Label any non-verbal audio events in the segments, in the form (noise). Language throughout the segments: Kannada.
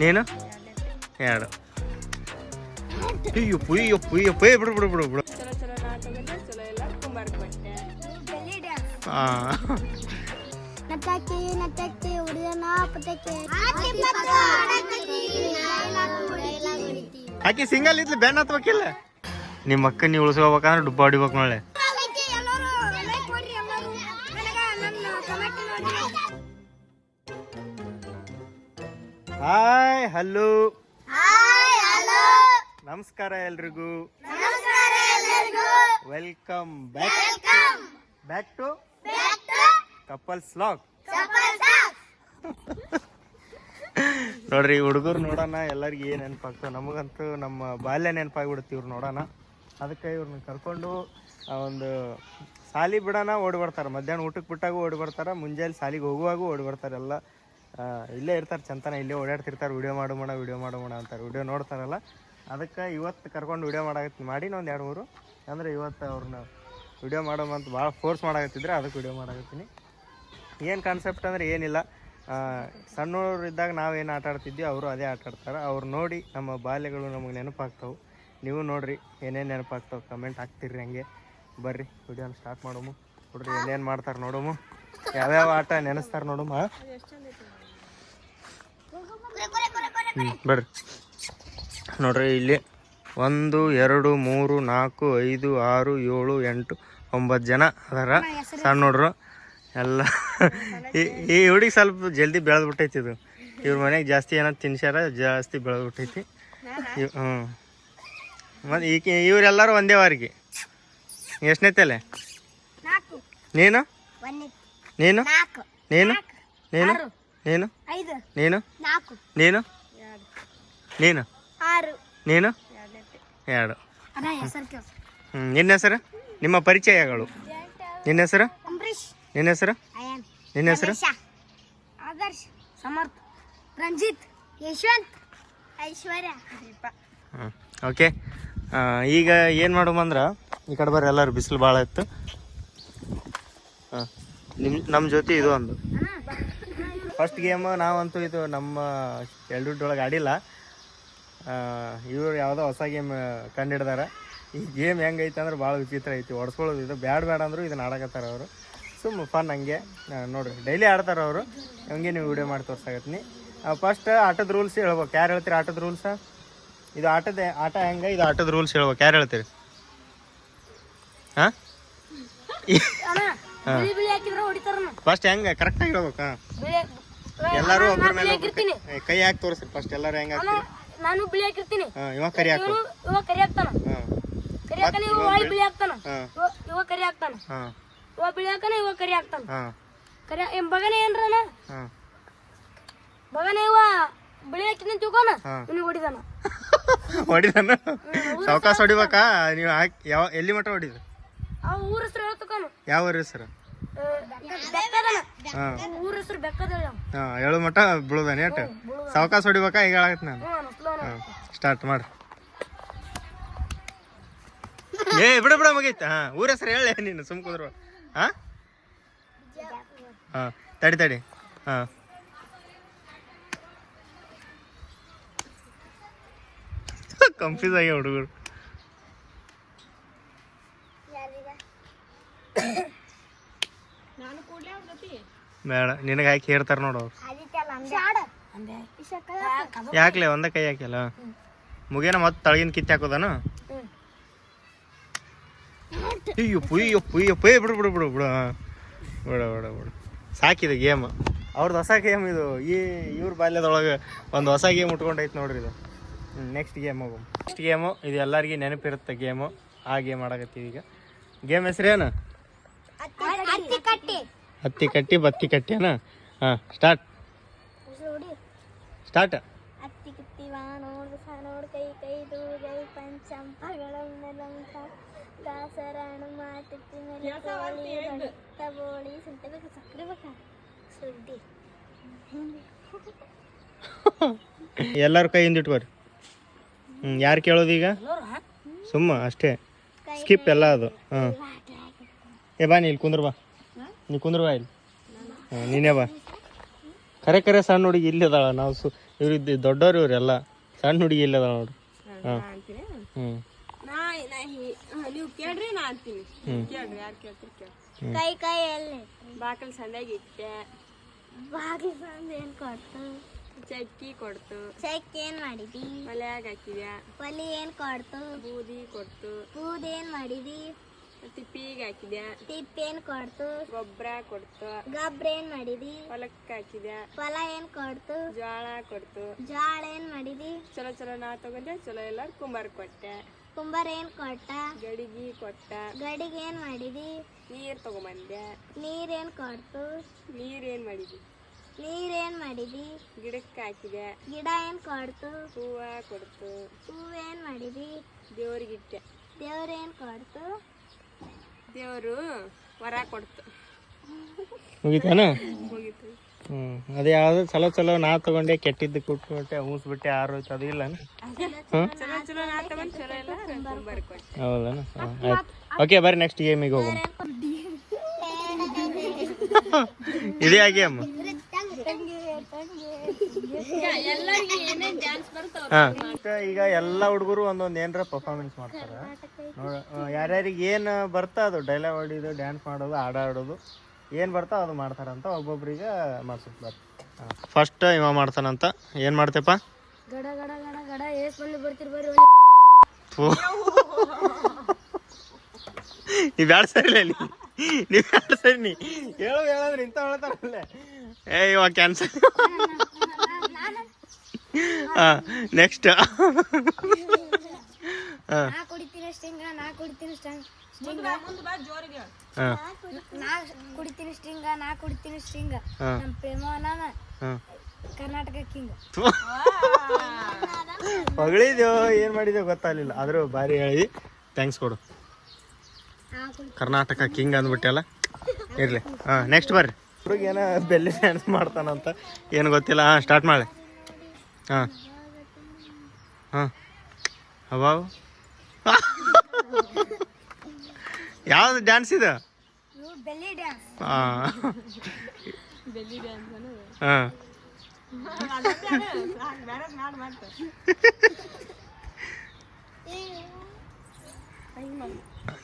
ನೀನು? ಎರಡು. ಅಯ್ಯೋ ಪುಯ್ಯೋ ಪುಯ್ಯೋ ಪುಯ್ ಬಿಡು ಬಿಡು ಬಿಡು ಬಿಡು. ಚಲೋ ಚಲೋ ನಾಟಕದ ಚಲೋ ಎಲ್ಲ ಕುಂಬಾರ ಬಟ್ಟೆ ಹಾಂ ನಟಕ್ಕೆ ನಟಕ್ಕೆ ಉಡಿದನ ಪಟಕ್ಕೆ. ಆಕೆ ಸಿಂಗಲ್ ಇದ್ಲು ಬೆನ್ನ ಹತ್ಬೇಕಿಲ್ಲ? ನಿಮ್ಮ ಅಕ್ಕ ನೀವು ಉಳಿಸ್ಕೋಬೇಕಂದ್ರೆ ಡುಬ್ಬ ಹೊಡಿಬೇಕು ನಾಳೆ ಹಾಯ್ ಹಲೋ ನಮಸ್ಕಾರ ಎಲ್ರಿಗೂ. Welcome back back to couples vlog ನೋಡ್ರಿ ಹುಡುಗರು ನೋಡೋಣ ಎಲ್ಲರಿಗೆ ಏನು ನೆನಪಾಗ್ತವೆ ನಮಗಂತೂ ನಮ್ಮ ಬಾಲ್ಯ ನೆನಪಾಗ್ಬಿಡುತ್ತೆ ಇವ್ರು ನೋಡೋಣ. ಅದಕ್ಕೆ ಇವ್ರನ್ನ ಕರ್ಕೊಂಡು ಆ ಒಂದು ಸಾಲಿ ಬಿಡೋಣ ಓಡಿ ಬರ್ತಾರೆ ಮಧ್ಯಾಹ್ನ ಊಟಕ್ಕೆ ಬಿಟ್ಟಾಗೂ ಓಡಿ ಬರ್ತಾರೆ ಮುಂಜಾನೆ ಸಾಲಿಗೆ ಹೋಗುವಾಗೂ ಓಡಿ ಬರ್ತಾರೆ ಎಲ್ಲ. ಇಲ್ಲೇ ಇರ್ತಾರೆ, ಚಂತನ ಇಲ್ಲೇ ಓಡಾಡ್ತಿರ್ತಾರೆ, ವಿಡಿಯೋ ಮಾಡೋಣ ವಿಡಿಯೋ ಮಾಡೋಣ ಅಂತಾರೆ. ವಿಡಿಯೋ ನೋಡ್ತಾರಲ್ಲ, ಅದಕ್ಕೆ ಇವತ್ತು ಕರ್ಕೊಂಡು ವಿಡಿಯೋ ಮಾಡಾಕತ್ತೀನಿ ಮಾಡಿ ಒಂದು ಎರಡು ಮೂರು. ಅಂದರೆ ಇವತ್ತು ಅವ್ರನ್ನ ವಿಡಿಯೋ ಮಾಡೋಣ ಅಂತ ಭಾಳ ಫೋರ್ಸ್ ಮಾಡಾಗತ್ತಿದ್ರೆ ಅದಕ್ಕೆ ವಿಡಿಯೋ ಮಾಡಾಗತ್ತೀನಿ ಏನು ಕಾನ್ಸೆಪ್ಟ್ ಅಂದರೆ ಏನಿಲ್ಲ. ಸಣ್ಣವ್ರು ಇದ್ದಾಗ ನಾವೇನು ಆಟ ಆಡ್ತಿದ್ವಿ, ಅವರು ಅದೇ ಆಟ ಆಡ್ತಾರೆ. ಅವ್ರು ನೋಡಿ ನಮ್ಮ ಬಾಲ್ಯಗಳು ನಮಗೆ ನೆನಪಾಗ್ತವೆ. ನೀವು ನೋಡಿರಿ, ಏನೇನು ನೆನಪಾಗ್ತಾವೆ. ಕಮೆಂಟ್ ಹಾಕ್ತಿರಿ ಹಂಗೆ. ಬರ್ರಿ, ವಿಡಿಯೋನ ಸ್ಟಾರ್ಟ್ ಮಾಡೋಮು. ನೋಡ್ರಿ ಏನೇನು ಮಾಡ್ತಾರೆ ನೋಡೋಮು. ಯಾವ್ಯಾವ ಆಟ ನೆನೆಸ್ತಾರೆ ನೋಡೋಮ ಹ್ಞೂ ಬರ್ರಿ. ನೋಡ್ರಿ ಇಲ್ಲಿ ಒಂದು ಎರಡು ಮೂರು ನಾಲ್ಕು ಐದು ಆರು ಏಳು ಎಂಟು ಒಂಬತ್ತು ಜನ ಅದರ. ಸಣ್ಣ ನೋಡ್ರು ಎಲ್ಲ. ಈ- ಈ ಹುಡುಗಿ ಸ್ವಲ್ಪ ಜಲ್ದಿ ಬೆಳೆದ್ಬಿಟ್ಟೈತಿ ಇದು. ಇವ್ರ ಮನೆಗೆ ಜಾಸ್ತಿ ಏನೋ ತಿನ್ಸ್ಯಾರ ಜಾಸ್ತಿ ಬೆಳೆದ್ಬಿಟ್ಟೈತಿ. ಇವ್- ಹ್ಞೂ ಮತ್ತು ಈಕೆ ಇವರೆಲ್ಲರೂ ಒಂದೇ ವಾರಿಗೆ. ಎಷ್ಟನೇ ತಲೆ? ನೀನು? ನೀನು? ನೀನು? ನೀನು? ನೀನು? ನೀನು? ನೀನು? ನೀನು? ಆರು. ನೀನು? ಎರಡು. ಹೆಸರು ಕೇಳು. ನಿನ್ನ ಹೆಸರು? ನಿಮ್ಮ ಪರಿಚಯಗಳು? ನಿನ್ನ ಹೆಸರು? ಅಂಬರೀಶ್ ನಿನ್ನ ಹೆಸರು? ಅಯಾನ್. ನಿನ್ನ ಹೆಸರು? ಆದರ್ಶ್. ಸಮರ್ಥ. ರಂಜಿತ್. ಯಶವಂತ್. ಐಶ್ವರ್ಯ. ದೀಪ. ಓಕೆ. ಈಗ ಏನು ಮಾಡುಮಂದ್ರೆ ಈ ಕಡೆ ಬರ್ರಿ ಎಲ್ಲರೂ ಬಿಸಿಲು ಭಾಳ ಇತ್ತು. ಹಾಂ ನಿಮ್ಮ ನಮ್ಮ ಜೊತೆ ಇದು ಒಂದು. ಫಸ್ಟ್ ಗೇಮ್ ನಾವಂತೂ ಇದು ನಮ್ಮ ಎಲ್ಡುಡ್ಡೊಳಗೆ ಆಡಿಲ್ಲ. ಇವ್ರು ಯಾವುದೋ ಹೊಸ ಗೇಮ್ ಕಂಡಿಡ್ದಾರ. ಈ ಗೇಮ್ ಹೆಂಗೈತೆ ಅಂದ್ರೆ ಭಾಳ ವಿಚಿತ್ರ ಐತಿ ಹೊಡ್ಸ್ಕೊಳ್ಳೋದು ಇದು. ಬ್ಯಾಡ್ ಬ್ಯಾಡ್ ಅಂದರು ಇದನ್ನ ಆಡಕತ್ತಾರೆ ಅವರು. ಸುಮ್ಮ ಫನ್ ಹಂಗೆ. ನೋಡಿರಿ ಡೈಲಿ ಆಡ್ತಾರೆ ಅವರು. ಹಂಗೆ ನೀವು ವಿಡಿಯೋ ಮಾಡಿ ತೋರ್ಸಾಕತ್ತೀನಿ. ಫಸ್ಟ್ ಆಟದ ರೂಲ್ಸ್ ಹೇಳ್ಬೇಕು. ಯಾರು ಹೇಳ್ತೀರಿ ಆಟದ ರೂಲ್ಸ ಇದು ಆಟದ ಆಟ ಹೆಂಗೆ? ಇದು ಆಟದ ರೂಲ್ಸ್ ಹೇಳ್ಬೇಕು. ಯಾರು ಹೇಳ್ತೀರಿ? ಹಾಂ? ಫಸ್ಟ್ ಹೆಂಗೆ? ಕರೆಕ್ಟಾಗಿ ಹೇಳ್ಬೇಕು ಹಾಂ. ಎಲ್ಲರೂ ಒಬ್ಬರ ಮೇಲೆ ಕೈ ಹಾಕಿ ತೋರಿಸ್ರಿ ಫಸ್ಟ್ ಎಲ್ಲರೂ ಹೆಂಗೆ ಹಾಕ್ತೀರಿ? ನಾನು ಬಿಳಿ ಹಾಕಿರ್ತೀನಿ. ಇವ ಇವಾಗ ಕರಿ ಹಾಕು. ಇವ ಕರಿ ಹಾಕ್ತಾನ. ಕರಿ ಹಾಕನ ಇವ ಹೊಳಿ ಬಿಳಿ ಹಾಕ್ತಾನ. ಇವ- ಕರಿ ಹಾಕ್ತಾನ. ಇವ ಬಿಳಿ ಹಾಕನ ಇವ ಕರಿ ಹಾಕ್ತಾನ. ಕರಿ ಬಗನ ಏನ್ರನ? ಬಗನ ಇವ ಬಿಳಿ ಹಾಕಿನ ತಿಳ್ಕೊನ? ನೀನು ಇವ್ನಿಗೆ ಹೊಡಿದಾನ. (laughs) ಹೊಡಿದಾನ? ಸಾವಕಾಶ ಹೊಡಿಬೇಕಾ? ನೀವು ಹಾಕಿ ಯಾವ ಎಲ್ಲಿ ಮಟ್ಟ ಹೊಡಿದ್ರಿ? ಅವ ಊರ ಹೆಸರು ಹೇಳ್ತಕಾನ ಯಾವ ಊರ ಹೆಸರು? ಊರ ಹೆಸರು ಬೆಕ್ಕದ ಹಾಂ ಏಳು ಮಟ್ಟ ಬೀಳೋದಾನೆ ಅಟ್ ಸಾವಕಾಶ ಹೊಡಿಬೇಕಾ? ಈಗ ಹೇಳಾಕತ್ತಿ ನಾನು. ಸ್ಟಾರ್ಟ್ ಮಾಡ್ರಿ ಏ ಬಿಡ ಬಿಡ ಮುಗೈತ. ಹಾ ಊರ ಹೆಸರು ಹೇಳಿ ನೀನು ಸುಮ್ ಕುದ್ರು. ಹಾ? ಹಾಂ ತಡಿ ತಡಿ. ಹಾ. ಕನ್ಫ್ಯೂಸ್ ಆಗಿ ಹುಡುಗರು. ಬೇಡ. ನಿನಗೆ ಹಾಕಿ ಹೇಳ್ತಾರೆ ನೋಡು ಯಾಕ್ಲೆ? ಒಂದ ಕೈ ಹಾಕಿಲ್ಲ ಮುಗೇನ ಮತ್ತೆ ತಳಗಿನ ಕಿತ್ತಿ ಹಾಕೋದನು? ಅಯ್ಯೋ ಪುಯ್ಯೋ ಪುಯ್ಯೋ ಪುಯ್ ಬಿಡು ಬಿಡು ಬಿಡು ಬಿಡು. ಬಿಡ ಬಿಡ, ಬಿಡು. ಸಾಕಿದೆ ಗೇಮ್. ಅವ್ರದ್ದು ಹೊಸ ಗೇಮ್ ಇದು. ಈ, ಇವ್ರ ಬಾಲ್ಯದೊಳಗೆ ಒಂದು ಹೊಸ ಗೇಮ್ ಉಟ್ಕೊಂಡೈತೆ ನೋಡ್ರಿ ಇದು. ನೆಕ್ಸ್ಟ್ ಗೇಮ್ ಹೋಗು. ನೆಕ್ಸ್ಟ್ ಗೇಮು ಇದು ಎಲ್ಲರಿಗೂ ನೆನಪಿರುತ್ತೆ ಗೇಮು. ಆ ಗೇಮ್ ಆಡಕತ್ತೀವಿ ಈಗ. ಗೇಮ್ ಹೆಸ್ರೇನು? ಹತ್ತಿ ಕಟ್ಟಿ ಹತ್ತಿ ಕಟ್ಟಿ ಬತ್ತಿ ಕಟ್ಟಿನ ಹಾಂ ಸ್ಟಾರ್ಟ್ ಸ್ಟಾರ್ಟ್ ಅತ್ತಿ ಕಿತ್ತಿವ ನೋಡು ಸ ನೋಡು ಕೈ ಕೈ ದೂರೈ ದಾಸರಾಣು ಮಾತಿತ್ತಿ ಮೇಲೆ ಕೋಳಿ ದೊಡ್ಡ ಬೋಳಿ ಸುಂಟ ಬೇಕು? ಸಕ್ಕರೆ ಬೇಕಾ? ಸುದ್ದಿ ಎಲ್ಲರೂ ಕೈಯಿಂದ ಇಟ್ಕೋರಿ. ಹ್ಞೂ ಯಾರು ಕೇಳೋದು ಈಗ? ಸುಮ್ಮ ಅಷ್ಟೇ. ಸ್ಕಿಪ್ ಎಲ್ಲ ಅದು. ಹಾಂ. ಏ ಬಾ ನೀ ಇಲ್ಲಿ ಕುಂದ್ರ ಬಾ. ನೀ ಕುಂದ್ರ ಬಾ ಇಲ್ಲಿ ನೀನೇ ಬಾ. ಕರೆ ಕರೆ ಸಣ್ಣ ಹುಡುಗಿ ಇಲ್ಲಿ ಅದಾಳ. ನಾವು ಸು ಇವ್ರು ಇದ್ದು ದೊಡ್ಡವ್ರು ಇವ್ರೆಲ್ಲ ಸಣ್ಣ ಹುಡುಗಿ ಇಲ್ಲದ ನೋಡ್ರಿ ನಾ ಅಂತೀನಿ? ಹ್ಮ್. ನಾ ನಾ ಹಿ- ಹಾ, ನೀವು ಕೇಳ್ರಿ ನಾ ಅಂತೀನಿ. ಕೇಳ್ರಿ ಯಾರು ಕೇಳ್ತೀರಿ ಕೇಳಿ. ಕೈ ಕೈ ಎಲ್ಲಿ ಬಾಕಲ್ ಸಂದಾಗ ಇಟ್ಟೆ. ಬಾಗಿ ಬಂದು ಏನು ಕೊಡ್ತು? ಚಕ್ಕಿ ಕೊಡ್ತು. ಚೆಕ್ ಏನು ಮಾಡಿದಿ? ಮಲ್ಯಾಗ ಹಾಕಿದ್ಯಾ? ಒಲಿ ಏನು ಕೊಡ್ತು? ಬೂದಿ ಕೊಡ್ತು. ಬೂದಿ ಏನು ಮಾಡಿದಿ? ತಿಪ್ಪಿಗೆ ಹಾಕಿದ್ಯಾ? ತಿಪ್ಪೇನ್ ಏನು ಕೊಡ್ತು? ಗೊಬ್ಬರ ಕೊಡ್ತು. ಗೊಬ್ಬರ ಏನು ಮಾಡಿದಿ? ಹೊಲಕ್ಕೆ ಹಾಕಿದ್ಯಾ? ಹೊಲ ಏನು ಕೊಡ್ತು? ಜೋಳ ಕೊಡ್ತು. ಜೋಳ ಏನು ಮಾಡಿದಿ? ಚಲೋ ಚಲೋ ನಾ ತಗೊಂಡೆ ಚಲೋ ಎಲ್ಲ ಕುಂಬಾರ ಕೊಟ್ಟೆ. ಕುಂಬಾರ ಏನು ಕೊಟ್ಟ? ಗಡಿಗಿ ಕೊಟ್ಟ. ಗಡಿಗೆ ಏನು ಮಾಡಿದಿ? ನೀರ್ ತಗೊಂಬಂದೆ. ನೀರೇನ್ ಕೊಡ್ತು? ನೀರ್ ಏನ್ ಮಾಡಿದಿ? ನೀರೇನು ಮಾಡಿದಿ? ಗಿಡಕ್ಕೆ ಹಾಕಿದೆ ಗಿಡ ಏನು ಕೊಡ್ತು? ಹೂವ ಕೊಡ್ತು. ಹೂವೇನ್ ಮಾಡಿದಿ? ದೇವ್ರಿಗಿಟ್ಟೆ. ದೇವ್ರೇನು ಕೊಡ್ತು? ದೇವರು ವರ ಕೊಡ್ತು. ಮುಗಿತಾನ? ಹ್ಮ್ ಹ್ಞೂ ಅದು ಯಾವುದು ಚಲೋ ಚಲೋ ನಾ ತಗೊಂಡೆ ಕೆಟ್ಟಿದ್ದು ಕುಟ್ಕೊಟ್ಟೆ ಹೂಸ್ಬಿಟ್ಟೆ ಆರೋಯ್ತು ಅದು ಇಲ್ಲ ಹ್ಞೂ ಚಲೋ ಚಲೋ ನಾ ತಗೊಂಡ್ ಚಲೋ ಎಲ್ಲ ಕುಂಬಾರ ಕೊಟ್ಟೆ ಹೌದಾ ಹಾಂ ಆಯ್ತು. ಓಕೆ ಬರ್ರಿ ನೆಕ್ಸ್ಟ್ ಗೇಮಿಗೆ ಹೋಗೋಣ. (laughs) (laughs) ಇದೇ ಗೇಮ್ ಹಾಂ ಈಗ ಎಲ್ಲ ಹುಡುಗರು ಒಂದೊಂದು ಏನರ ಪರ್ಫಾರ್ಮೆನ್ಸ್ ಮಾಡ್ತಾರೆ. ನೋಡ ಯಾರ್ಯಾರಿಗೆ ಏನು ಬರ್ತಾ ಅದು ಡೈಲಾಗ್ ಹೊಡಿಯೋದು ಡ್ಯಾನ್ಸ್ ಮಾಡೋದು ಹಾಡ ಆಡೋದು ಏನು ಬರ್ತಾ ಅದು ಮಾಡ್ತಾರಂತ ಒಬ್ಬೊಬ್ರಿಗೆ ಮಾಡ್ಸುತ್ತೆ ಬರ್ರಿ ಫಸ್ಟ್ ಇವ ಮಾಡ್ತಾನಂತ. ಏನು ಮಾಡ್ತೇಪ್ಪ? ಗಡ ಗಡ ಗಡ ಬರ್ತೀರಿ ಬರ್ರಿ. ನೀ ಬ್ಯಾಡ ಸರಿ ನೀ ನೀ ಬ್ಯಾಡ ನೀ. ಹೇಳು ಹೇಳಂದ್ರೆ ಇಂತ ಹೇಳ್ತಾರಲ್ಲೇ. ಏ ಇವಾಗ ಕ್ಯಾನ್ಸಲ್ ಹಾ ನೆಕ್ಸ್ಟ್ ಹಾಂ ನಾ ಕುಡಿತೀನಿ ಸ್ಟಿಂಗ ನಾ ಕುಡಿತೀನಿ ಸ್ಟಿಂಗ್ ಮುಂದೆ ಬಾ ಜೋರಿಗೆ ಹಾಂ ನಾ ಕುಡಿತೀನಿ ಸ್ಟಿಂಗ ನಾ ಕುಡಿತೀನಿ ಸ್ಟಿಂಗ ನಮ್ಮ ಪ್ರೇಮನ ಕರ್ನಾಟಕ ಕಿಂಗ್ ಹೊಗಳಿದ್ಯೋ ಏನ್ ಮಾಡಿದ್ಯೋ ಗೊತ್ತಾಗ್ಲಿಲ್ಲ. ಆದ್ರೂ ಬಾರಿ ಹೇಳಿ. ಥ್ಯಾಂಕ್ಸ್ ಕೊಡು. ಕರ್ನಾಟಕ ಕಿಂಗ್ ಅಂದ್ಬಿಟ್ಟೆಲ್ಲ? ಇರಲಿ. ಹಾಂ ನೆಕ್ಸ್ಟ್ ಬರ್ರಿ. ಹುಡುಗ ಏನೋ ಬೆಲ್ಲಿ ಡ್ಯಾನ್ಸ್ ಮಾಡ್ತಾನಂತ ಏನು ಗೊತ್ತಿಲ್ಲ. ಹಾಂ ಸ್ಟಾರ್ಟ್ ಮಾಡಿ. ಹಾಂ. ಹಾಂ. ಅವಾವು ಯಾವ್ದು ಡ್ಯಾನ್ಸ್ ಇದು? ಹಾಂ. ಹಾಂ.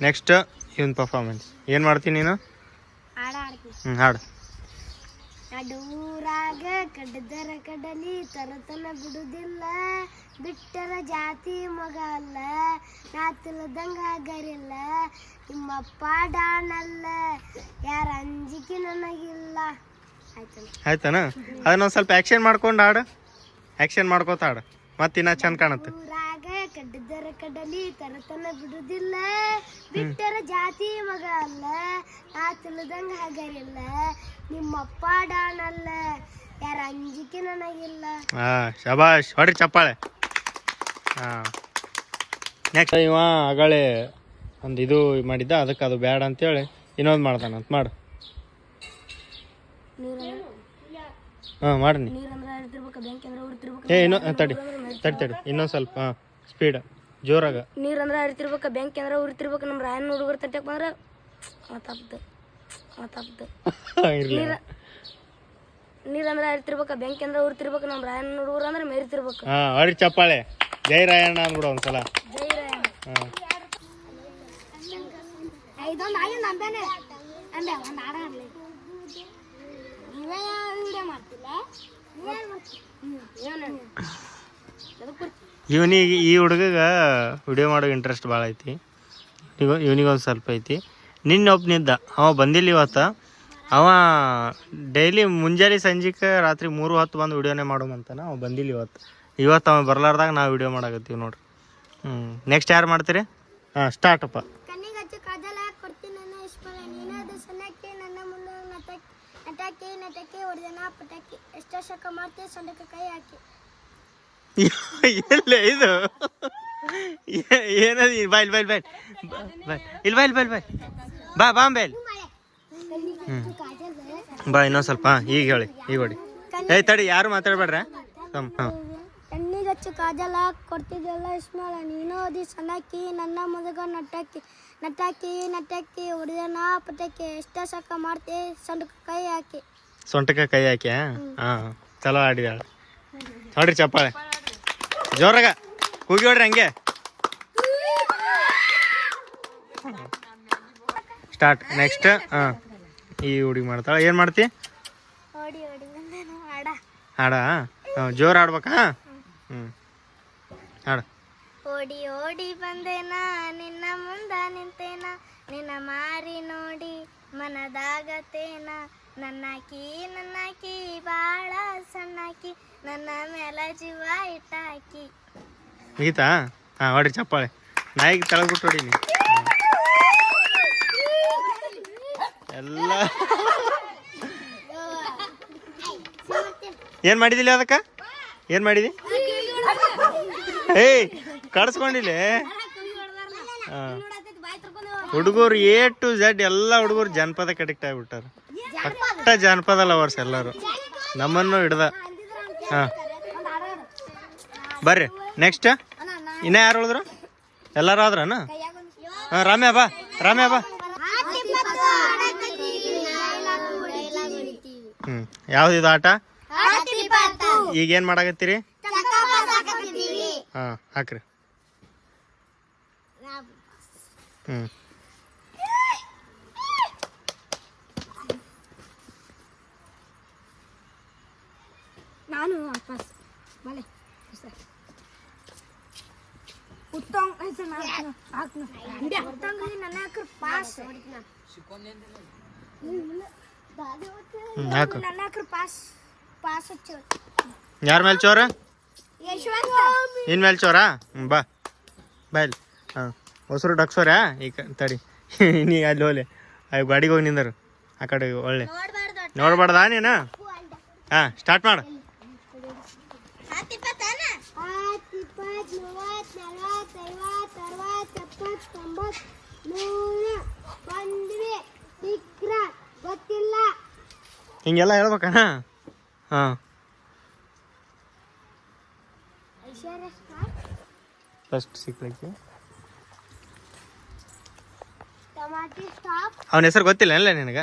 ನೆಕ್ಸ್ಟ್ ಇವನ್ ಪರ್ಫಾರ್ಮೆನ್ಸ್ ಏನು ಮಾಡ್ತೀನಿ ನೀನು? ಹ್ಮ್ ಹ್ಞೂ ಹಾಡು. ನಡೂರಾಗ ಕಡ್ದರ ಕಡಲಿ ತರತನ ಬಿಡುದಿಲ್ಲ. ಬಿಟ್ಟರ ಜಾತಿ ಮಗ ಅಲ್ಲ. ನಾ ತಿಳದಂಗ ಆಗರಿಲ್ಲ. ನಿಮ್ಮಪ್ಪ ಡಾನಲ್ಲ. ಯಾರ ಅಂಜಿಕೆ ನನಗಿಲ್ಲ. ಆಯ್ತಾನ? ಅದನ್ನೊಂದು ಸ್ವಲ್ಪ ಆ್ಯಕ್ಷನ್ ಮಾಡ್ಕೊಂಡು ಹಾಡು. ಆ್ಯಕ್ಷನ್ ಮಾಡ್ಕೋತ ಹಾಡು. ಮತ್ತಿನ್ನ ಚಂದ ಕಾಣುತ್ತೆ. ಕಡ್ದರ ಕಡಲಿ ತರತನ ಬಿಡುದಿಲ್ಲ ಬಿಟ್ಟರ ಜಾತಿ ಮಗ ಅಲ್ಲ. ನಾ ತಿಳಿದಂಗ ಹಗರಿಲ್ಲ. ನಿಮ್ಮಪ್ಪ ಡಾಣಲ್ಲ ಯಾರ ಅಂಜಿಕೆ ನನಗಿಲ್ಲ. ಹಾ ಶಬಾಷ್ ಹೊಡ್ರಿ ಚಪ್ಪಾಳೆ. ಹಾಂ ನೆಕ್ಸ್ಟ್ ಇವ ಅಗಳೇ ಒಂದು ಇದು ಮಾಡಿದ್ದ ಅದಕ್ಕೆ ಅದು ಬೇಡ ಅಂತೇಳಿ ಇನ್ನೊಂದು ಮಾಡ್ತಾನಂತ ಮಾಡು. ಹಾಂ ಮಾಡಿ ಏ ಇನ್ನೊ ತಡಿ ತಡಿ ತಡಿ ಇನ್ನೊಂದು ಸ್ವಲ್ಪ ಹಾಂ. ಸ್ಪೀಡ್ ಜೋರಾಗ. ನೀರ್ ಹರಿತಿರ್ಬೇಕು ಬೆಂಕಿ ಅಂದ್ರೆ ಉರಿತಿರ್ಬೇಕು ನಮ್ಮ ರಾಯನ ಹುಡುಗರು ತಟ್ಟಕ್ಕೆ ಬಂದ್ರೆ ಮಾತಾಪ್ತು ಮಾತಾಪ್ತು (laughs) ಇರಲಿ. ನೀರಂದ್ರ ಹರಿತಿರ್ಬೇಕು ಬೆಂಕಿ ಅಂದ್ರೆ ಉರಿತಿರ್ಬೇಕು ನಮ್ಮ ರಾಯನ ಹುಡುಗರು ಅಂದ್ರೆ ಮೇರಿತಿರ್ಬೇಕು ಹಾ ಅಡಿ ಚಪ್ಪಾಳೆ. ಜೈ ರಾಯಣ್ಣ ಅಂದ್ಬಿಡು ಒಂದ್ಸಲ. ಜೈ ರಾಯಣ್ಣ. ಹಾ. ಇದೊಂದು ಆಗಿ ನಂಬೇನೆ ಅಂದೆ ಒಂದು ಹಾಡ ಆಡ್ಲಿ ನೀವೇ ವಿಡಿಯೋ ಮಾಡ್ತಿಲ್ಲ? ಇವನಿಗೆ ಈ ಹುಡುಗಗ ವಿಡಿಯೋ ಮಾಡೋ ಇಂಟ್ರೆಸ್ಟ್ ಭಾಳ ಐತಿ. ಇವ ಇವನಿಗೊಂದು ಸ್ವಲ್ಪ ಐತಿ. ನಿನ್ನೆ ಒಬ್ಬನಿದ್ದ ಅವ ಬಂದಿಲ್ಲ ಇವತ್ತು. ಅವ ಡೈಲಿ ಮುಂಜಾನೆ ಸಂಜೆಗೆ ರಾತ್ರಿ ಮೂರು ಹೊತ್ತು ಬಂದು ವಿಡಿಯೋನೇ ಮಾಡೋಮಂತಾನೆ ಅವ ಬಂದಿಲ್ಲ ಇವತ್ತು. ಇವತ್ತು ಅವ ಬರ್ಲಾರ್ದಾಗ ನಾವು ವಿಡಿಯೋ ಮಾಡಾಕತ್ತೀವಿ ನೋಡ್ರಿ. ಹ್ಞೂ ನೆಕ್ಸ್ಟ್ ಯಾರು ಮಾಡ್ತೀರಿ? ಹಾಂ ಸ್ಟಾರ್ಟಪ್ಪ ಎಷ್ಟೋ ಶಕ ಮಾಡ್ತೀವಿ ಸೊಂಡಕ್ಕೆ ಕೈ ಹಾಕಿ. (laughs) ಎಲ್ಲ ಇದು? ಏ- ಏನದು? ಬಾ ಇಲ್ಲಿ ಬಾ ಇಲ್ಲಿ ಬಾ ಇಲ್ಲಿ. ಬಾ ಇಲ್ಲಿ ಬಾ ಇಲ್ಲಿ ಬಾ ಇಲ್ಲಿ ಬಾ. ಬಾ ಇನ್ನೊಂದು ಸ್ವಲ್ಪ. ಈಗ ಹೇಳಿ ಈಗ ಹೊಡಿ. ಏಯ್ ತಡಿ ಯಾರು ಮಾತಾಡ್ಬೇಡ್ರ? ಹಾಂ. ಕಣ್ಣಿಗೆ ಹಚ್ಚು ಕಾಜಲ ಕೊಡ್ತಿದ್ದೆಲ್ಲ ಇಸ್ಮಾಳ ನೀನು ಓದಿ ಸಣ್ಣಕ್ಕಿ ನನ್ನ ಮುದುಗ ನಟ್ಟಕ್ಕಿ ನಟ್ಟಕ್ಕಿ ನಟಕ್ಕಿ ಹೊಡೆದನ ಪಟಕ್ಕೆ ಎಷ್ಟೇ ಸಕ್ಕ ಮಾಡ್ತಿ ಸೊಂಟಕ ಕೈ ಹಾಕಿ. ಸೊಂಟಕ್ಕೆ ಕೈ ಹಾಕಿ ಹಾಂ ಚಲೋ ಆಡಿದಾಳ. ನೋಡ್ರಿ ಚಪ್ಪಾಳೆ. ಜೋರಾಗ. ಹೋಗಿ ಹೊಡ್ರಿ ಹಂಗೆ. ಸ್ಟಾರ್ಟ್ ನೆಕ್ಸ್ಟ್ ಹಾಂ ಈ ಹುಡುಗಿ ಮಾಡ್ತಾಳೆ. ಏನು ಮಾಡ್ತಿ? ಹಾಡ. ಹಾಂ ಜೋರು ಆಡ್ಬೇಕಾ ಹ್ಞೂ ಹಾಡ. ಓಡಿ ಓಡಿ ಬಂದೇನಾ ನಿನ್ನ ಮುಂದ ನಿಂತೇನಾ ನಿನ್ನ ಮಾರಿ ನೋಡಿ. ಮನದಾಗತೇನ? ನನ್ನಾಕಿ ನನ್ನಾಕಿ ಬಾಳ ಸಣ್ಣಾಕಿ ನನ್ನ ಮೇಲ ಜೀವ ಇಟ್ಟಾಕಿ. ಗೀತಾ? ಹಾಂ ಹೊಡಿ ಚಪ್ಪಾಳೆ. ನಾಯಿಗೆ ತೆಳಗ್ಬಿಟ್ಟು ಹೊಡೀನಿ. ಎಲ್ಲ. ಏನು ಮಾಡಿದಿಲ್ಲ ಅದಕ್ಕೆ? ಏನು ಮಾಡಿದಿ? ಏಯ್ ಕಡಿಸ್ಕೊಂಡಿಲ್ಲ ಹಾಂ. ಹುಡುಗರು ಎ ಟು ಝಡ್ ಎಲ್ಲ ಹುಡುಗರು ಜನಪದ ಕಡಿಕ್ಟ್ ಆಗ್ಬಿಟ್ಟಾರ. ಅಟ್ಟ ಜನಪದ ಲವರ್ಸ್ ಎಲ್ಲರೂ. ನಮ್ಮನ್ನು ಹಿಡ್ದ. ಹಾಂ. ಬರ್ರಿ ನೆಕ್ಸ್ಟ್ ಇನ್ನ ಯಾರು ಉಳಿದ್ರು? ಎಲ್ಲಾರು ಆದ್ರನ? ಹಾಂ, ರಾಮ್ಯ ಬಾ ರಾಮ್ಯ ಬಾ. ಹ್ಞೂ ಯಾವ್ದು ಇದು ಆಟ? ಈಗ ಏನು ಮಾಡಾಕತ್ತೀರಿ? ಹಾಂ, ಹಾಕ್ರಿ. ಹ್ಞೂ ನಾನು ವಾಪಸ್ ಬಲೆ ಉತ್ತಮ ಹೆಸರು ನಾನು ಹಾಕ್ನು ನನ್ನ ಹಾಕ್ರ ಪಾಸ್ ಹ್ಞೂ ಹಾಕು ನನ್ನ ಹಾಕ್ರ ಪಾಸ್ ಪಾಸ್ ಹಚ್ಚು ಯಾರ ಮೇಲೆ ಚೋರ? ಇನ್ ಮೇಲೆ ಚೋರ? ಬಾ. ಬಾಯ್ ಹಾಂ ಹೊಸರು ಡಕ್ಸೋರ? ಈಗ ತಡಿ. (laughs) ನೀ ಅಲ್ಲಿ ಹೋಲೆ ಗಾಡಿಗೆ ಹೋಗಿ ನಿಂದರು. ಆ ಕಡೆ ಒಳ್ಳೆ. ನೋಡ್ಬಾರ್ದಾ ನೀನು? ಹಾಂ ಸ್ಟಾರ್ಟ್ ಮಾಡು. ಹತ್ತಿಪ್ಪತ್ತಾನ ಹತ್ತಿಪ್ಪತ್ತು ಮೂವತ್ತು ನಲವತ್ತು ಐವತ್ತು ಅರವತ್ತು ಎಪ್ಪತ್ತು ತೊಂಬತ್ತು ನೂರ ಗೊತ್ತಿಲ್ಲ. ಹಿಂಗೆಲ್ಲ ಹೇಳ್ಬೇಕಣ್ಣ? ಹಾಂ. ಫಸ್ಟ್ ಸಿಕ್ಲಕ್ಕೆ ಅವನ ಹೆಸರು ಗೊತ್ತಿಲ್ಲ ಅಲ್ಲ ನಿನಗ?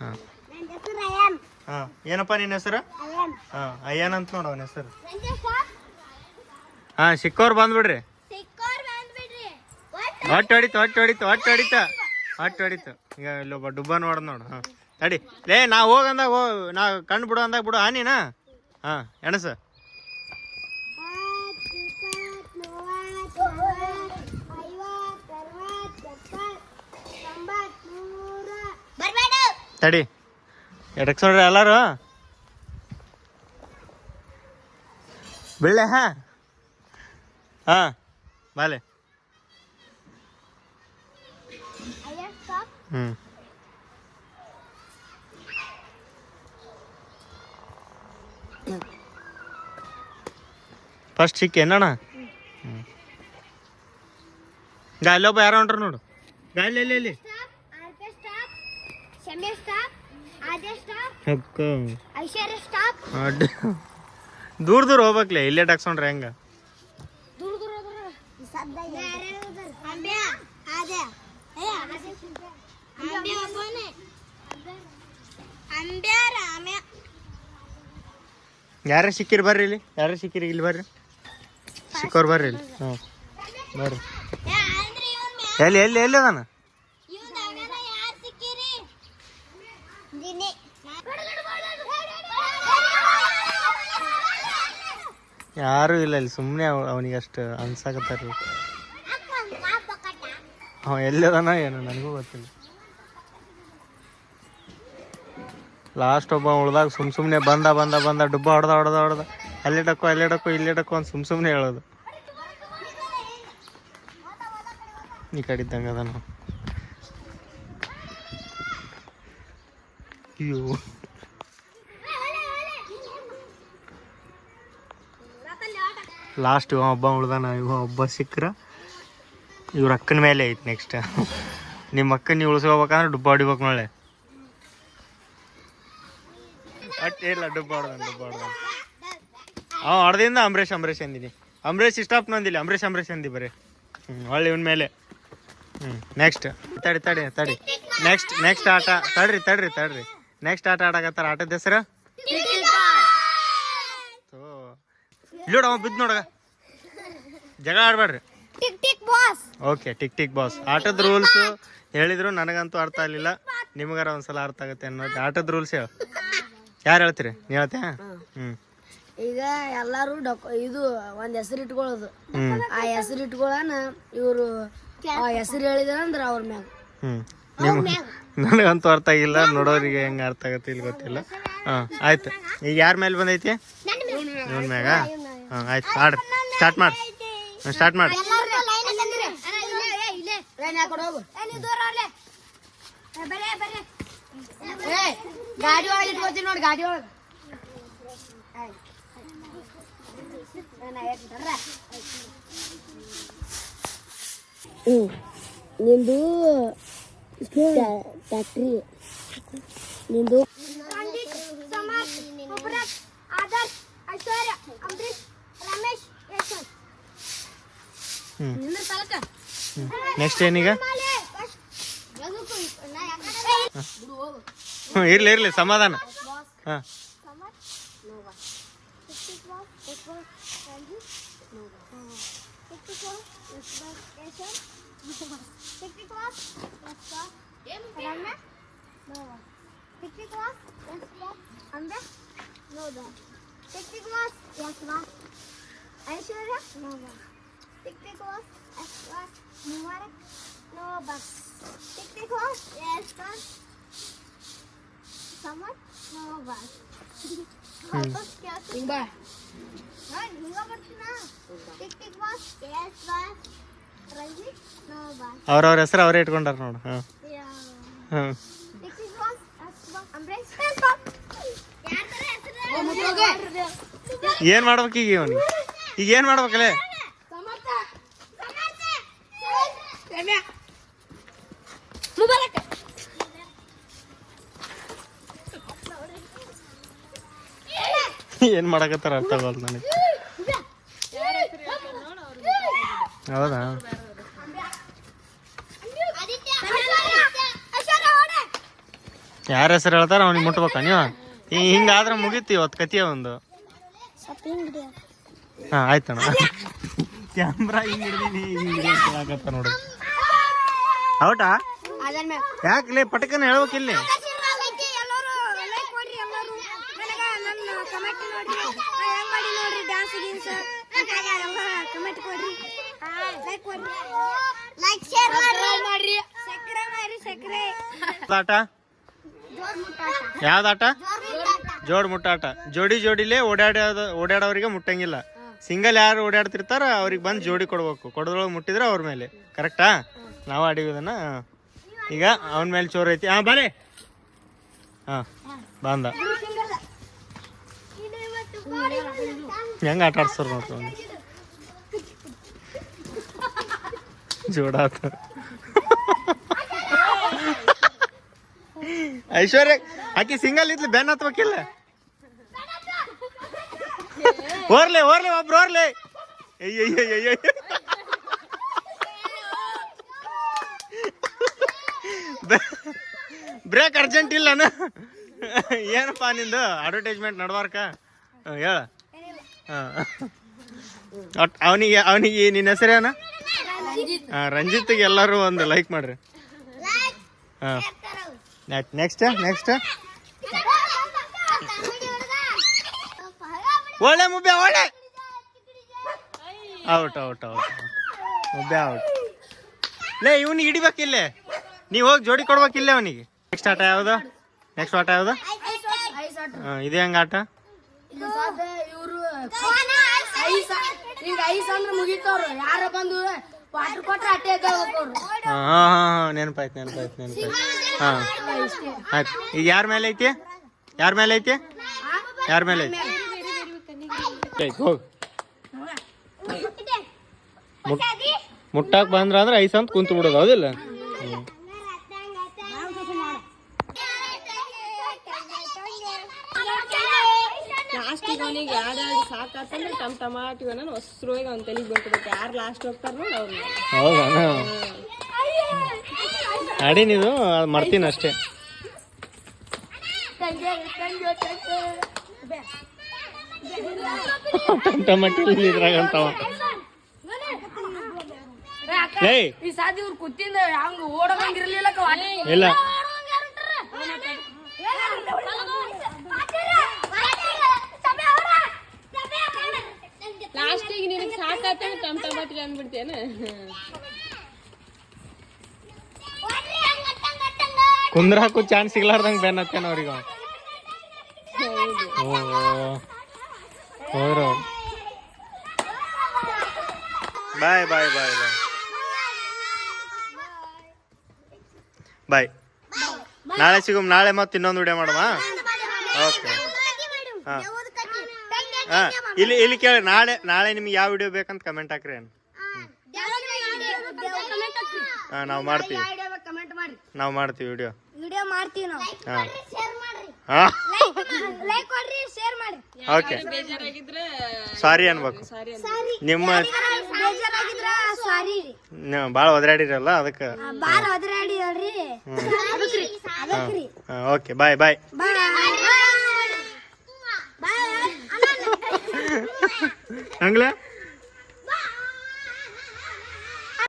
ಹಾಂ. ಹಾಂ ಏನಪ್ಪ ನಿನ್ನ ಹೆಸರು? ಅಯ್ಯನ್. ಹಾಂ ಅಂತ ನೋಡು ಅವನ ಹೆಸರು. ಹಾ ಸಿಕ್ಕೋರ್ ಬಂದ್ಬಿಡ್ರಿ. ಹೊಟ್ಟೆ ಹೊಡಿತು ಹೊಟ್ಟೆ ಹೊಡಿತು ಹೊಟ್ಟೆ ಹೊಡಿತ. ಹೊಟ್ಟೆ ಹೊಡಿತು. ಈಗ ಇಲ್ಲೊಬ್ಬ ಡುಬ್ಬ ನೋಡ್ ನೋಡು ಹಾ. ತಡಿ. ಲೇ ನಾ ಹೋಗಂದಾಗ ಹೋ ನಾ ಕಣ್ಣು ಬಿಡು ಅಂದಾಗ ಬಿಡು. ಹಾನಿನ ಹಾ ಎಣಸ. ತಡಿ. ಎಡಕ್ಕೆ ನೋಡ್ರಿ ಎಲ್ಲಾರು? ಬೆಳ್ಳೆ, ಹಾ? ಹಾಂ, ಬಾಲೆ. ಹ್ಞೂ ಫಸ್ಟ್ ಸಿಕ್ಕಿ ಏನಣ್ಣ ಹ್ಞೂ ಗಾಯಲ್ಲೊಬ್ಬ ಯಾರೋ ಹೊಂಟ್ರ ನೋಡು. ಗಾಯಲ್ಲಿ ಎಲ್ಲಿ ಎಲ್ಲಿ? ಅಕ್ಕ ಐಶ್ವರ್ಯ ಸ್ಟಾಪ್ ಅಡ್ಡ ದೂರ ದೂರ ಹೋಗ್ಬೇಕ್ಲೆ ಇಲ್ಲೇ ಡಾಕ್ಸೊಂಡ್ರೆ ಹೆಂಗ ದೂರ ದೂರ ಅಂಬ್ಯ ಅದೇ ಅಂಬ್ಯ ಒಬ್ಬನೇ ಅಂಬ್ಯ ರಾಮ್ಯ ಯಾರ ಸಿಕ್ಕಿರಿ ಬರ್ರಿ ಇಲ್ಲಿ ಯಾರ ಸಿಕ್ಕಿರಿ ಇಲ್ಲಿ ಬರ್ರಿ ಸಿಕ್ಕೋರು ಬರ್ರಿ ಇಲ್ಲಿ ಹ್ಞೂ ಬರ್ರಿ ಏ, ಅಂದ್ರೆ ಇವ್ನ್ ಮ್ಯಾ- ಎಲ್ಲಿ ಎಲ್ಲಿ ಎಲ್ಲಿ ಅದಾನ ಇವ್ನ್ ಅಣ್ಣನ ಯಾರ್ ಸಿಕ್ಕಿರಿ? ದಿನೇ. ಯಾರೂ ಇಲ್ಲ ಇಲ್ಲಿ ಸುಮ್ಮನೆ ಅವನಿಗೆ ಅಷ್ಟು ಅನ್ಸಾಕತ್ತಾರ ಅವ ಎಲ್ಲದನ ಏನು, ನನಗೂ ಗೊತ್ತಿಲ್ಲ. ಲಾಸ್ಟ್ ಒಬ್ಬ ಉಳ್ದಾಗ ಸುಮ್ ಸುಮ್ಮನೆ ಬಂದ ಬಂದ ಬಂದ, ಡುಬ್ಬ ಹೊಡೆದ ಹೊಡೆದ ಹೊಡೆದ. ಅಲ್ಲಿ ಇಡಕೋ ಅಲ್ಲಿ ಡಕ್ಕೋ ಇಲ್ಲಿ ಡಕ್ಕೋ ಅಂತ ಸುಮ್ ಸುಮ್ಮನೆ ಹೇಳೋದು. ಈ ಕಡೆ ಇದ್ದಂಗೆ ಅವ. ಅಯ್ಯೋ. ಲಾಸ್ಟ್ ಇವ ಒಬ್ಬ ಉಳ್ದಾನ, ಇವ ಒಬ್ಬ ಸಿಕ್ಕ್ರ. ಇವ್ರ ಅಕ್ಕನ ಮೇಲೆ ಐತೆ ನೆಕ್ಸ್ಟ್ ನಿಮ್ಮ ಅಕ್ಕನ ನೀವು ಉಳಿಸ್ಕೋಬೇಕಂದ್ರೆ ಡುಬ್ಬ ಹೊಡಿಬೇಕು ನಾಳೆ ಅಟ್, ಇಲ್ಲ, ಡುಬ್ಬ ಅವ ಹೊಡೆದಿಂದ ಅಂಬರೀಷ್ ಅಂಬರೀಷ್ ಅಂದಿನಿ. ಅಂಬರೀಷ್ ಇಷ್ಟಪ್ಪ ನಂದಿಲ್ಲ, ಅಂಬರೀಷ್ ಅಂಬರೀಷ್ ಅಂದಿ ಬರೀ. ಹ್ಞೂ ಒಳ್ಳೆ ಇವನ್ ಮೇಲೆ. ಹ್ಞೂ ನೆಕ್ಸ್ಟ್ ತಡಿ ತಡಿ ತಡಿ. ನೆಕ್ಸ್ಟ್ ನೆಕ್ಸ್ಟ್ ಆಟ. ತಡ್ರಿ ತಡ್ರಿ ತಡ್ರಿ. ನೆಕ್ಸ್ಟ್ ಆಟ ಆಡಕತ್ತಾರ, ಆಟದ ಹೆಸರು? ಇಲ್ಲೋಡ ಅವ ಬಿದ್ದು ನೋಡಗ. ಜಗಳ ಆಡ್ಬೇಡ್ರಿ. Tick tick boss. Okay tick tick boss. ಆಟದ ರೂಲ್ಸ್ ಹೇಳಿದ್ರು ನನಗಂತೂ ಅರ್ಥ ಆಗಲಿಲ್ಲ. ನಿಮಗಾರ ಒಂದ್ಸಲ ಅರ್ಥ ಆಗುತ್ತೆ ಅನ್ನೋದು. ಆಟದ ರೂಲ್ಸ್ ಹೇಳು. ಯಾರು ಹೇಳ್ತೀರಿ? ನೀವು ಹೇಳ್ತೀಯ? ಹ್ಞೂ ಈಗ ಎಲ್ಲಾರು ಡಕ್ ಇದು ಒಂದ್ ಹೆಸರು ಇಟ್ಕೊಳ್ಳೋದು. ಹ್ಞೂ ಆ ಹೆಸರು ಇಟ್ಕೊಳ್ಳೋಣ ಇವರು ಆ ಹೆಸರು ಹೇಳಿದ್ರ ಅಂದ್ರ ಅವ್ರ ಮ್ಯಾಗ. ಹ್ಞೂ ನಿಮ್ಗೆ ನನಗಂತೂ ಅರ್ಥ ಆಗಿಲ್ಲ. ನೋಡೋರಿಗೆ ಹೆಂಗೆ ಅರ್ಥ ಆಗುತ್ತೆ ಇಲ್ಲಿ ಗೊತ್ತಿಲ್ಲ. ಹಾಂ ಆಯ್ತು. ಈಗ ಯಾರ ಮೇಲೆ ಬಂದೈತಿ? ಇವನ್ ಮ್ಯಾಗ? ಹಾಂ ಆಯ್ತು ಆಡ್ರಿ. ಸ್ಟಾರ್ಟ್ ಮಾಡಿ. ಸ್ಟಾರ್ಟ್ ಮಾಡಿ. ಲೈನ್ ಹಾಕೊಂಡು ಹೋಗು. ಏ ಗಾಡಿ ಒಳಗೆ ಇಟ್ಕೋತೀನಿ ನೋಡಿ ಗಾಡಿ ಒಳಗೆ. ಹ್ಞೂ ನಿಂದು ಫ್ಯಾಕ್ಟ್ರಿ ನಿಂದು ಆದರ್ಶ್ ಐಶ್ವರ್ಯ ಅಂಬರೀಶ್ ರಮೇಶ್ ಯಶವಂತ್ ಹ್ಞೂ ನಿಂದ್ರ ತಲಕ ನೆಕ್ಸ್ಟ್ ಏನೀಗ? ಇರ್ಲಿ ಇರ್ಲಿ ಇರಲಿ ಸಮಾಧಾನ. ಹಾಂ. ಐಶ್ವರ್ಯ ನೋವಾ tick tick boss yes boss Mubarak no boss tick tick boss yes boss Samar no boss ಹಿಂಗ ಬಾ ಹಿಂಗ ಬರ್ತೀನಾ tick tick boss yes boss Ranjit no boss ಅವ್ರವ್ರ ಹೆಸರು ಅವರೇ ಇಟ್ಕೊಂಡಾರ ನೋಡು ಹಾಂ ಹಾಂ tick tick boss yes boss Ambresh ಯಾರ ತರ ಹೆಸರು? ಏನು ಮಾಡ್ಬೇಕು ಈಗ ಇವನಿಗೆ ಈಗ ಏನು ಮಾಡ್ಬೇಕಲ್ಲೇ ಮುಬಾರಕ್ ಏನು ಮಾಡಕತ್ತಾರ ಅರ್ಥ ಆಗಲ್ಲ ನನಗೆ. ಹೌದಾ? ಯಾರ ಹೆಸರು ಹೇಳ್ತಾರ? ಅವ್ನಿಗೆ ಮುಟ್ಬೇಕ ನೀವು? ಹಿಂಗೆ ಹಿಂಗಾದ್ರೆ ಮುಗೀತಿ ಇವತ್ತು ಕತಿಯ ಒಂದು. ಹಾಂ ಆಯ್ತಣ್ಣ. ಕ್ಯಾಮ್ರಾ ಹಿಂಗೆ ಹಿಡ್ದೀನಿ ಹಿಂಗೆ ಆಗತ್ತ ನೋಡಿ. ಹೌದಾ? ಅದನ್ನ ಮ್ಯಾಗ. ಯಾಕೆ ಪಟಕನ ಹೇಳ್ಬೇಕಿಲ್ಲ? ಲೈಕ್ ಶೇರ್ ಮಾಡ್ರಿ. ಸಕ್ರೆ ಮಾಡ್ರಿ. ಸಕ್ರೆ ಆಟ ಯಾವ್ದಾಟ ಜೋಡ್ ಮುಟ್ಟಾಟ. ಜೋಡಿ ಜೋಡಿಲೇ ಓಡಾಡೋದು ಓಡಾಡೋರಿಗೆ ಮುಟ್ಟಂಗಿಲ್ಲ. ಸಿಂಗಲ್ ಯಾರು ಓಡಾಡ್ತಿರ್ತಾರ ಅವ್ರಿಗೆ ಬಂದು ಜೋಡಿ ಕೊಡ್ಬೇಕು. ಕೊಡೋದ್ರೊಳಗೆ ಮುಟ್ಟಿದ್ರೆ ಅವ್ರ ಮೇಲೆ. ಕರೆಕ್ಟಾ ನಾವು ಆಡಿಯೋದನ್ನ ಈಗ ಅವನ ಮೇಲೆ ಚೋರ್ ಐತಿ. ಹಾಂ ಬಾಲೆ. ಹಾಂ ಬಂದ ಹೆಂಗ ಆಟ ಆಡ್ಸ್ತಾರ ನೋಡ್ರಿ ಜೋಡ ಜೋಡಾತ ಐಶ್ವರ್ಯ, ಆಕಿ ಸಿಂಗಲ್ ಇದ್ಲಿ, ಬೆನ್ ಹತ್ಬೇಕಿಲ್ಲ ಓರ್ಲೆ ಓರ್ಲೆ, ಒಬ್ರು ಓರ್ಲೆ. ಅಯ್ಯಯ್ಯಯ್ಯಯ್ಯ ಬ್ರೇಕ್ ಅರ್ಜೆಂಟ್ ಇಲ್ಲನ ಏನಪ್ಪ ನಿಂದು? ಅಡ್ವರ್ಟೈಸ್ಮೆಂಟ್ ನಡ್ವಾರ್ಕ ಹೇಳ. ಅವನಿಗೆ ಅವನಿಗೆ ನಿನ್ನ ಹೆಸರೇನ ಹಾಂ ರಂಜಿತ್ಗೆ ಎಲ್ಲರೂ ಒಂದು ಲೈಕ್ ಮಾಡ್ರಿ. ಹಾಂ. ನೆಕ್ಸ್ಟ್ ನೆಕ್ಸ್ಟ್ ಒಳ್ಳೆ ಮುಬ್ಬೆ ಒಳ್ಳೆ. ಔಟ್ ಔಟ್ ಔಟ್ ಮುಬ್ಬೆ ಔಟ್ ಲೇ ಇವನಿಗೆ ಹಿಡಿಬೇಕಿಲ್ಲೇ? ನೀವು ಹೋಗಿ ಜೋಡಿ ಕೊಡ್ಬೇಕಿಲ್ಲ ಅವನಿಗೆ. ನೆಕ್ಸ್ಟ್ ಆಟ ಯಾವುದು? ನೆಕ್ಸ್ಟ್ ಆಟ ಯಾವುದು? ಇದೇ ಇದು ಹೆಂಗೆ ಆಟ? ನೆನಪಾಯ್ತು ನೆನಪಾಯ್ತು ನೆನಪಾಯ್ತು. ಹಾಂ. ಆಯ್ತು. ಈಗ ಯಾರ ಮೇಲೆ ಐತಿ? ಯಾರ ಮೇಲೆ ಐತಿ? ಯಾರ ಮೇಲೆ ಐತಿ? ಹೋಗಿ. ಮುಟ್ಟಾಕ್ ಬಂದ್ರ ಅಂದ್ರೆ ಐಸ್ ಅಂತ ಕುಂತು ಬಿಡೋದು ಹೌದಿಲ್ಲ ಹ್ಞೂ ಲಾಸ್ಟಿಗೆ ಅವನಿಗೆ ಎರಡು ತಮ್ಮ ಟಮ್ ಟಮಾಟಿ ನಾನು ಹೊಸ್ರೋಗಿ ಅವ್ನ ತಲೆಗೆ ಬಂದ್ಬಿಡುತ್ತೆ ಯಾರು ಲಾಸ್ಟ್ ಹೋಗ್ತಾರ ನೋಡಿ ಅವ್ರು ಹೌದಾ? ಅಡಿ ಅದು ಮಾಡ್ತೀನಿ ಅಷ್ಟೇ. ಟಮಟಿ ಇದ್ರಾಗ ಅಂತಾವ ಏಯ್. ಈ ಸಾದಿ ಇವ್ರು ಕೂತಿಂದ ಹಂಗ ಓಡೋದಂಗಿರ್ಲಿಲ್ಲ ಇಲ್ಲ. ಅಂದ್ಬಿಡ್ತೇನ ಕುಂದ್ರಾಕು ಚಾನ್ಸ್ ಸಿಗ್ಲಾರ್ದಂಗ ಬೆನ್ ಹತ್ತೇನ ಅವ್ರಿಗೆ. ಹೋದ್ರ. ಬಾಯ್ ಬಾಯ್ ಬಾಯ್ ಬಾಯ್. ಬಾಯ್. ನಾಳೆ ಸಿಗು ನಾಳೆ ಮತ್ತೆ ಇನ್ನೊಂದು ವಿಡಿಯೋ ಮಾಡುವ? ಓಕೆ. ಹಾ. ಹಾ ಇಲ್ಲಿ ಇಲ್ಲಿ ಕೇಳಿ ನಾಳೆ ನಾಳೆ ನಿಮ್ಗೆ ಯಾವ ವಿಡಿಯೋ ಬೇಕಂತ ಕಮೆಂಟ್ ಹಾಕ್ರಿ ಏನು ಹಾ ನಾವು ಮಾಡ್ತೀವಿ. ಕಮೆಂಟ್ ಮಾಡಿ ನಾವು ಮಾಡ್ತೀವಿ ವಿಡಿಯೋ ವಿಡಿಯೋ ಮಾಡ್ತೀವಿ ನಾವು. ಹಾ. ಶೇರ್ ಮಾಡ್ರಿ ಹಾ ಲೈಕ್ ಕೊಡ್ರಿ ಶೇರ್ ಮಾಡಿ ಓಕೆ ಸಾರಿ ಅನ್ಬೇಕು ನಿಮ್ಮ ಬೇಜಾರಾಗಿದ್ರ ಸಾರಿ ನೀವು ಭಾಳ ಒದರಾಡಿರಲ್ಲ ಅದಕ್ಕೆ? ಬಾಳ ಒದರಾಡಿ ಹೇಳ್ರಿ ಅದಕ್ರಿ ಓಕೆ ಬಾಯ್ ಬಾಯ್ ಬಾಯ್ ಬಾಯ್ અંગલે?